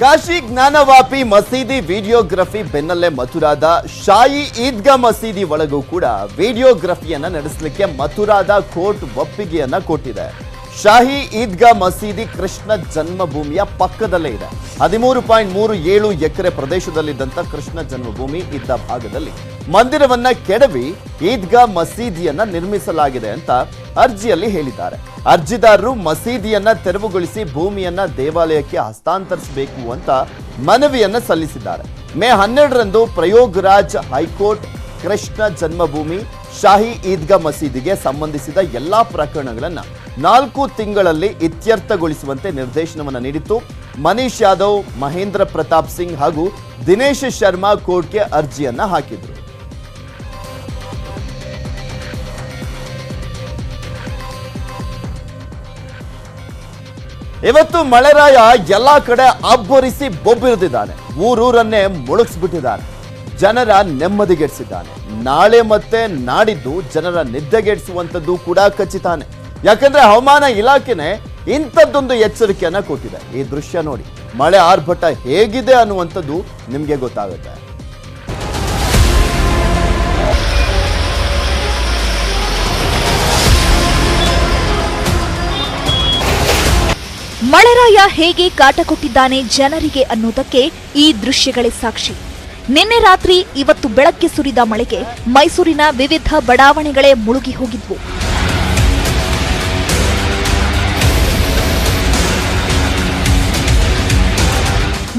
ಕಾಶಿ ಜ್ಞಾನವಾಪಿ ಮಸೀದಿ ವಿಡಿಯೋಗ್ರಫಿ ಬೆನ್ನಲ್ಲೇ ಮಥುರಾದ ಶಾಯಿ ಈದ್ಗಾ ಮಸೀದಿ ಒಳಗೂ ಕೂಡ ವಿಡಿಯೋಗ್ರಫಿಯನ್ನ ನಡೆಸಲಿಕ್ಕೆ ಮಥುರಾದ ಕೋರ್ಟ್ ಒಪ್ಪಿಗೆಯನ್ನ ಕೊಟ್ಟಿದೆ. ಶಾಹಿ ಈದ್ಗಾ ಮಸೀದಿ ಕೃಷ್ಣ ಜನ್ಮಭೂಮಿಯ ಪಕ್ಕದಲ್ಲೇ ಇದೆ. ಹದಿಮೂರು ಪಾಯಿಂಟ್ ಮೂರು ಏಳು ಎಕರೆ ಪ್ರದೇಶದಲ್ಲಿದ್ದಂಥ ಕೃಷ್ಣ ಜನ್ಮಭೂಮಿ ಇದ್ದ ಭಾಗದಲ್ಲಿ ಮಂದಿರವನ್ನ ಕೆಡವಿ ಈದ್ಗಾ ಮಸೀದಿಯನ್ನ ನಿರ್ಮಿಸಲಾಗಿದೆ ಅಂತ ಅರ್ಜಿಯಲ್ಲಿ ಹೇಳಿದ್ದಾರೆ. ಅರ್ಜಿದಾರರು ಮಸೀದಿಯನ್ನ ತೆರವುಗೊಳಿಸಿ ಭೂಮಿಯನ್ನ ದೇವಾಲಯಕ್ಕೆ ಹಸ್ತಾಂತರಿಸಬೇಕು ಅಂತ ಮನವಿಯನ್ನ ಸಲ್ಲಿಸಿದ್ದಾರೆ. ಮೇ ಹನ್ನೆರಡರಂದು ಪ್ರಯೋಗರಾಜ್ ಹೈಕೋರ್ಟ್ ಕೃಷ್ಣ ಜನ್ಮಭೂಮಿ ಶಾಹಿ ಈದ್ಗಾ ಮಸೀದಿಗೆ ಸಂಬಂಧಿಸಿದ ಎಲ್ಲಾ ಪ್ರಕರಣಗಳನ್ನ ನಾಲ್ಕು ತಿಂಗಳಲ್ಲಿ ಇತ್ಯರ್ಥಗೊಳಿಸುವಂತೆ ನಿರ್ದೇಶನವನ್ನು ನೀಡಿತ್ತು. ಮನೀಶ್ ಯಾದವ್, ಮಹೇಂದ್ರ ಪ್ರತಾಪ್ ಸಿಂಗ್ ಹಾಗೂ ದಿನೇಶ್ ಶರ್ಮಾ ಕೋರ್ಟ್ಗೆ ಅರ್ಜಿಯನ್ನು ಹಾಕಿದ್ರು. ಇವತ್ತು ಮಳೆರಾಯ ಎಲ್ಲಾ ಕಡೆ ಅಬ್ಬರಿಸಿ ಬೊಬ್ಬಿರಿದಿದ್ದಾನೆ ಊರೂರನ್ನೇ ಮುಳುಗಿಸ್ಬಿಟ್ಟಿದ್ದಾನೆ. ಜನರ ನೆಮ್ಮದಿಗೆಡಿಸಿದ್ದಾನೆ. ನಾಳೆ ಮತ್ತೆ ನಾಡಿದ್ದು ಜನರ ನಿದ್ದೆಗೆಡಿಸುವಂಥದ್ದು ಕೂಡ ಖಚಿತಾನೆ. ಯಾಕಂದ್ರೆ ಹವಾಮಾನ ಇಲಾಖೆನೆ ಇಂಥದ್ದೊಂದು ಎಚ್ಚರಿಕೆಯನ್ನ ಕೊಟ್ಟಿದೆ. ಈ ದೃಶ್ಯ ನೋಡಿ. ಮಳೆ ಆರ್ಭಟ ಹೇಗಿದೆ ಅನ್ನುವಂಥದ್ದು ನಿಮಗೆ ಗೊತ್ತಾಗುತ್ತೆ. ಮಳೆರಾಯ ಹೇಗೆ ಕಾಟ ಕೊಟ್ಟಿದ್ದಾನೆ ಜನರಿಗೆ ಅನ್ನೋದಕ್ಕೆ ಈ ದೃಶ್ಯಗಳೇ ಸಾಕ್ಷಿ. ನಿನ್ನೆ ರಾತ್ರಿ ಇವತ್ತು ಬೆಳಗ್ಗೆ ಸುರಿದ ಮಳೆಗೆ ಮೈಸೂರಿನ ವಿವಿಧ ಬಡಾವಣೆಗಳೇ ಮುಳುಗಿ ಹೋಗಿದ್ವು.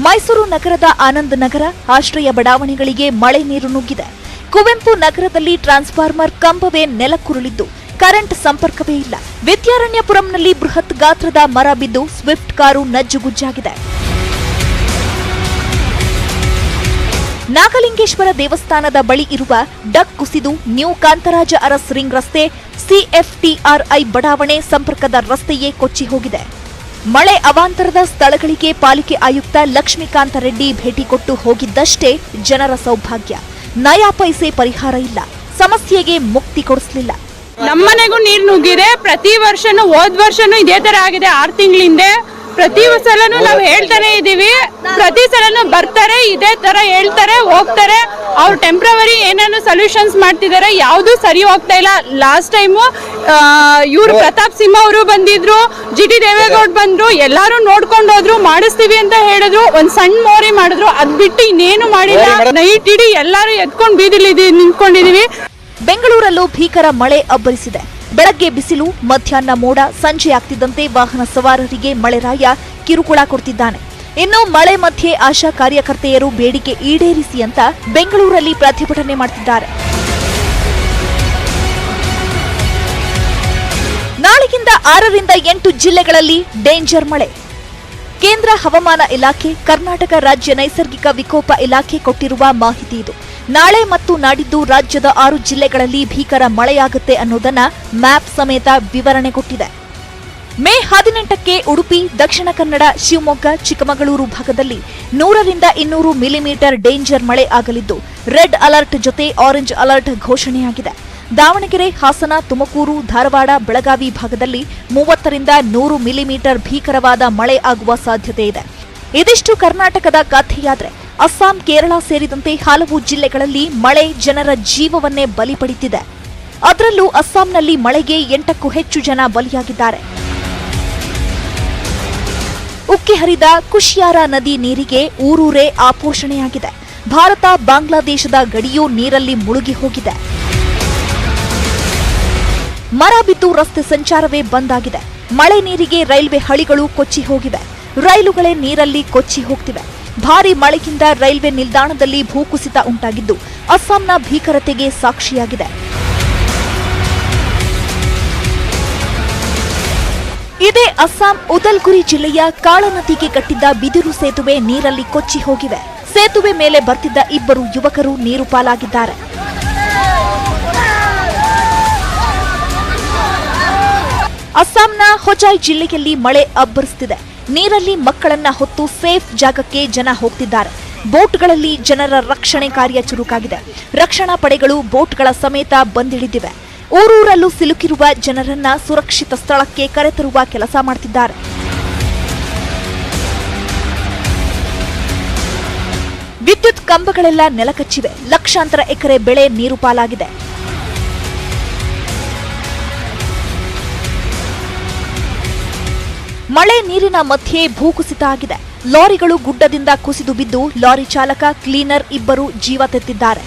ಮೈಸೂರು ನಗರದ ಆನಂದ್ ನಗರ ಆಶ್ರಯ ಬಡಾವಣೆಗಳಿಗೆ ಮಳೆ ನೀರು ನುಗ್ಗಿದೆ. ಕುವೆಂಪು ನಗರದಲ್ಲಿ ಟ್ರಾನ್ಸ್ಫಾರ್ಮರ್ ಕಂಬವೇ ನೆಲಕ್ಕುರುಳಿದ್ದು. ಕರೆಂಟ್ ಸಂಪರ್ಕವೇ ಇಲ್ಲ. ವಿದ್ಯಾರಣ್ಯಪುರಂನಲ್ಲಿ ಬೃಹತ್ ಗಾತ್ರದ ಮರ ಬಿದ್ದು ಸ್ವಿಫ್ಟ್ ಕಾರು ನಜ್ಜುಗುಜ್ಜಾಗಿದೆ. ನಾಗಲಿಂಗೇಶ್ವರ ದೇವಸ್ಥಾನದ ಬಳಿ ಇರುವ ಡಕ್ ಕುಸಿದು ನ್ಯೂ ಕಾಂತರಾಜ ಅರಸ್ ರಿಂಗ್ ರಸ್ತೆ ಸಿಎಫ್ಟಿಆರ್ಐ ಬಡಾವಣೆ ಸಂಪರ್ಕದ ರಸ್ತೆಯೇ ಕೊಚ್ಚಿ ಹೋಗಿದೆ. ಮಳೆ ಅವಾಂತರದ ಸ್ಥಳಗಳಿಗೆ ಪಾಲಿಕೆ ಆಯುಕ್ತ ಲಕ್ಷ್ಮೀಕಾಂತ ರೆಡ್ಡಿ ಭೇಟಿ ಕೊಟ್ಟು ಹೋಗಿದ್ದಷ್ಟೇ ಜನರ ಸೌಭಾಗ್ಯ. ನಯಾ ಪರಿಹಾರ ಇಲ್ಲ. ಸಮಸ್ಯೆಗೆ ಮುಕ್ತಿ ಕೊಡಿಸಲಿಲ್ಲ. ನಮ್ಮನೆಗೂ ನೀರು ನುಗ್ಗಿದೆ. ಪ್ರತಿ ವರ್ಷನೂ ಹೋದ್ ವರ್ಷನೂ ಇದೇ ತರ ಆಗಿದೆ. ಆರು ತಿಂಗಳಿಂದ ಪ್ರತಿ ಸಲನು ನಾವು ಹೇಳ್ತಾನೆ ಇದೀವಿ. ಪ್ರತಿ ಸಲನು ಬರ್ತಾರೆ ಇದೇ ತರ ಹೇಳ್ತಾರೆ ಹೋಗ್ತಾರೆ. ಅವ್ರು ಟೆಂಪ್ರವರಿ ಏನೇನು ಸೊಲ್ಯೂಷನ್ಸ್ ಮಾಡ್ತಿದ್ದಾರೆ ಯಾವುದು ಸರಿ ಹೋಗ್ತಾ ಇಲ್ಲ. ಲಾಸ್ಟ್ ಟೈಮು ಇವರು ಪ್ರತಾಪ್ ಸಿಂಹ ಅವರು ಬಂದಿದ್ರು ಜಿ ಟಿ ದೇವೇಗೌಡ ಬಂದ್ರು ಎಲ್ಲಾರು ನೋಡ್ಕೊಂಡು ಹೋದ್ರು ಮಾಡಿಸ್ತೀವಿ ಅಂತ ಹೇಳಿದ್ರು. ಒಂದ್ ಸಣ್ಣ ಮೋರಿ ಮಾಡಿದ್ರು. ಅದ್ ಬಿಟ್ಟು ಇನ್ನೇನು ಮಾಡಿಲ್ಲ. ನೈಟ್ ಇಡೀ ಎಲ್ಲಾರು ಎತ್ಕೊಂಡು ಬೀದಿಲಿ ನಿಂತ್ಕೊಂಡಿದೀವಿ. ಬೆಂಗಳೂರಲ್ಲೂ ಭೀಕರ ಮಳೆ ಅಬ್ಬರಿಸಿದೆ. ಬೆಳಗ್ಗೆ ಬಿಸಿಲು, ಮಧ್ಯಾಹ್ನ ಮೋಡ, ಸಂಜೆ ಆಗ್ತಿದ್ದಂತೆ ವಾಹನ ಸವಾರರಿಗೆ ಮಳೆರಾಯ ಕಿರುಕುಳ ಕೊಡ್ತಿದ್ದಾನೆ. ಇನ್ನು ಮಳೆ ಮಧ್ಯೆ ಆಶಾ ಕಾರ್ಯಕರ್ತೆಯರು ಬೇಡಿಕೆ ಈಡೇರಿಸಿ ಅಂತ ಬೆಂಗಳೂರಲ್ಲಿ ಪ್ರತಿಭಟನೆ ಮಾಡ್ತಿದ್ದಾರೆ. ನಾಳೆಯಿಂದ ಆರರಿಂದ ಎಂಟು ಜಿಲ್ಲೆಗಳಲ್ಲಿ ಡೇಂಜರ್ ಮಳೆ. ಕೇಂದ್ರ ಹವಾಮಾನ ಇಲಾಖೆ, ಕರ್ನಾಟಕ ರಾಜ್ಯ ನೈಸರ್ಗಿಕ ವಿಕೋಪ ಇಲಾಖೆ ಕೊಟ್ಟಿರುವ ಮಾಹಿತಿ ಇದು. ನಾಳೆ ಮತ್ತು ನಾಡಿದ್ದು ರಾಜ್ಯದ ಆರು ಜಿಲ್ಲೆಗಳಲ್ಲಿ ಭೀಕರ ಮಳೆಯಾಗುತ್ತೆ ಅನ್ನೋದನ್ನ ಮ್ಯಾಪ್ ಸಮೇತ ವಿವರಣೆ ಕೊಟ್ಟಿದೆ. ಮೇ ಹದಿನೆಂಟಕ್ಕೆ ಉಡುಪಿ, ದಕ್ಷಿಣ ಕನ್ನಡ, ಶಿವಮೊಗ್ಗ, ಚಿಕ್ಕಮಗಳೂರು ಭಾಗದಲ್ಲಿ ನೂರರಿಂದ ಇನ್ನೂರು ಮಿಲಿಮೀಟರ್ ಡೇಂಜರ್ ಮಳೆ ಆಗಲಿದ್ದು, ರೆಡ್ ಅಲರ್ಟ್ ಜೊತೆ ಆರೆಂಜ್ ಅಲರ್ಟ್ ಘೋಷಣೆಯಾಗಿದೆ. ದಾವಣಗೆರೆ, ಹಾಸನ, ತುಮಕೂರು, ಧಾರವಾಡ, ಬೆಳಗಾವಿ ಭಾಗದಲ್ಲಿ ಮೂವತ್ತರಿಂದ ನೂರು ಮಿಲಿಮೀಟರ್ ಭೀಕರವಾದ ಮಳೆ ಆಗುವ ಸಾಧ್ಯತೆ ಇದೆ. ಇದಿಷ್ಟು ಕರ್ನಾಟಕದ ಕಥೆಯಾದ್ರೆ. ಅಸ್ಸಾಂ, ಕೇರಳ ಸೇರಿದಂತೆ ಹಲವು ಜಿಲ್ಲೆಗಳಲ್ಲಿ ಮಳೆ ಜನರ ಜೀವವನ್ನೇ ಬಲಿ ಪಡಿತಿದೆ ಅದರಲ್ಲೂ ಅಸ್ಸಾಂನಲ್ಲಿ ಮಳೆಗೆ ಎಂಟಕ್ಕೂ ಹೆಚ್ಚು ಜನ ಬಲಿಯಾಗಿದ್ದಾರೆ. ಉಕ್ಕಿ ಹರಿದ ಕುಶಿಯಾರ ನದಿ ನೀರಿಗೆ ಊರೂರೇ ಆಪೋಷಣೆಯಾಗಿದೆ. ಭಾರತ, ಬಾಂಗ್ಲಾದೇಶದ ಗಡಿಯೂ ನೀರಲ್ಲಿ ಮುಳುಗಿ ಹೋಗಿದೆ. ಮರ ಬಿದ್ದು ರಸ್ತೆ ಸಂಚಾರವೇ ಬಂದ್ ಆಗಿದೆ. ಮಳೆ ನೀರಿಗೆ ರೈಲ್ವೆ ಹಳಿಗಳು ಕೊಚ್ಚಿ ಹೋಗಿವೆ. ರೈಲುಗಳೇ ನೀರಲ್ಲಿ ಕೊಚ್ಚಿ ಹೋಗ್ತಿವೆ. ಭಾರಿ ಮಳೆಯಿಂದ ರೈಲ್ವೆ ನಿಲ್ದಾಣದಲ್ಲಿ ಭೂಕುಸಿತ ಉಂಟಾಗಿದ್ದು, ಅಸ್ಸಾಂನ ಭೀಕರತೆಗೆ ಸಾಕ್ಷಿಯಾಗಿದೆ. ಇದೇ ಅಸ್ಸಾಂ, ಉದಲ್ಗುರಿ ಜಿಲ್ಲೆಯ ಕಾಳನದಿಗೆ ಕಟ್ಟಿದ್ದ ಬಿದಿರು ಸೇತುವೆ ನೀರಲ್ಲಿ ಕೊಚ್ಚಿ ಹೋಗಿವೆ. ಸೇತುವೆ ಮೇಲೆ ಬರ್ತಿದ್ದ ಇಬ್ಬರು ಯುವಕರು ನೀರು ಪಾಲಾಗಿದ್ದಾರೆ. ಅಸ್ಸಾಂನ ಹೊಜಾಯ್ ಜಿಲ್ಲೆಯಲ್ಲಿ ಮಳೆ ಅಬ್ಬರಿಸುತ್ತಿದೆ ನೀರಲ್ಲಿ ಮಕ್ಕಳನ್ನ ಹೊತ್ತು ಸೇಫ್ ಜಾಗಕ್ಕೆ ಜನ ಹೋಗ್ತಿದ್ದಾರೆ. ಬೋಟ್ಗಳಲ್ಲಿ ಜನರ ರಕ್ಷಣೆ ಕಾರ್ಯ ಚುರುಕಾಗಿದೆ. ರಕ್ಷಣಾ ಪಡೆಗಳು ಬೋಟ್ಗಳ ಸಮೇತ ಬಂದಿಳಿದಿವೆ. ಊರೂರಲ್ಲೂ ಸಿಲುಕಿರುವ ಜನರನ್ನ ಸುರಕ್ಷಿತ ಸ್ಥಳಕ್ಕೆ ಕರೆತರುವ ಕೆಲಸ ಮಾಡ್ತಿದ್ದಾರೆ. ವಿದ್ಯುತ್ ಕಂಬಗಳೆಲ್ಲ ನೆಲಕಚ್ಚಿವೆ. ಲಕ್ಷಾಂತರ ಎಕರೆ ಬೆಳೆ ನೀರು ಪಾಲಾಗಿದೆ. ಮಳೆ ನೀರಿನ ಮಧ್ಯೆ ಭೂಕುಸಿತ ಆಗಿದೆ ಲಾರಿಗಳು ಗುಡ್ಡದಿಂದ ಕುಸಿದು ಬಿದ್ದು ಲಾರಿ ಚಾಲಕ, ಕ್ಲೀನರ್ ಇಬ್ಬರು ಜೀವ ತೆತ್ತಿದ್ದಾರೆ.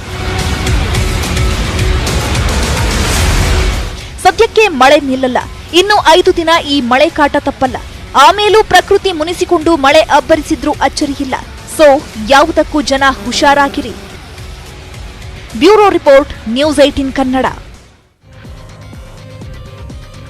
ಸದ್ಯಕ್ಕೆ ಮಳೆ ನಿಲ್ಲಲ್ಲ. ಇನ್ನು ಐದು ದಿನ ಈ ಮಳೆ ಕಾಟ ತಪ್ಪಲ್ಲ. ಆಮೇಲೂ ಪ್ರಕೃತಿ ಮುನಿಸಿಕೊಂಡು ಮಳೆ ಅಬ್ಬರಿಸಿದ್ರೂ ಅಚ್ಚರಿಯಿಲ್ಲ. ಸೊ, ಯಾವುದಕ್ಕೂ ಜನ ಹುಷಾರಾಗಿರಿ. Bureau report, news eighteen Kannada.